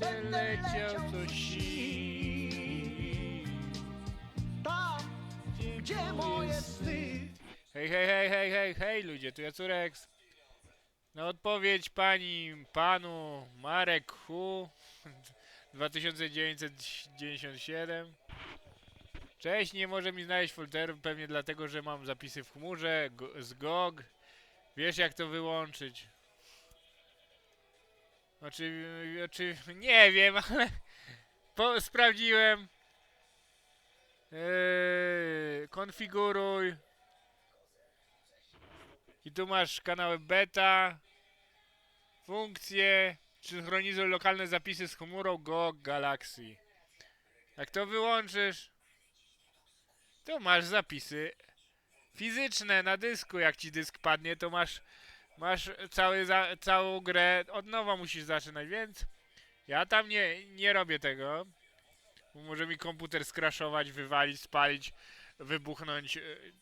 Będę leciał co sił. Tam, gdzie moje sny. Hej, hej, hej, hej, hej, hej, ludzie, tu Jacurex. Na odpowiedź pani, panu Marek Hu 2997. Cześć, nie może mi znaleźć folderu, pewnie dlatego, że mam zapisy w chmurze z GOG. Wiesz jak to wyłączyć? Oczy, oczy, nie wiem, ale po, sprawdziłem. Eee, konfiguruj. I tu masz kanały beta, funkcje, synchronizuj lokalne zapisy z chmurą Go Galaxy. Jak to wyłączysz, to masz zapisy fizyczne na dysku. Jak ci dysk padnie, to masz, masz cały za, całą grę od nowa musisz zaczynać, więc ja tam nie, nie robię tego. Bo Może mi komputer skraszować, wywalić, spalić, wybuchnąć, yy,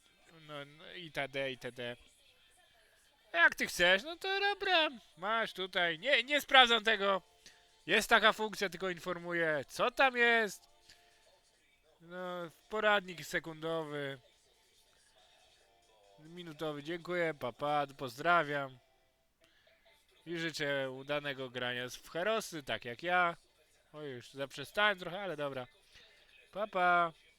no, no itd. itd. Jak ty chcesz, no to dobra. Masz tutaj. Nie, nie sprawdzam tego. Jest taka funkcja, tylko informuję, co tam jest. No, poradnik sekundowy. Minutowy, dziękuję, papa, pozdrawiam. I życzę udanego grania w Herosy, tak jak ja. O już, zaprzestałem trochę, ale dobra. Papa. Pa.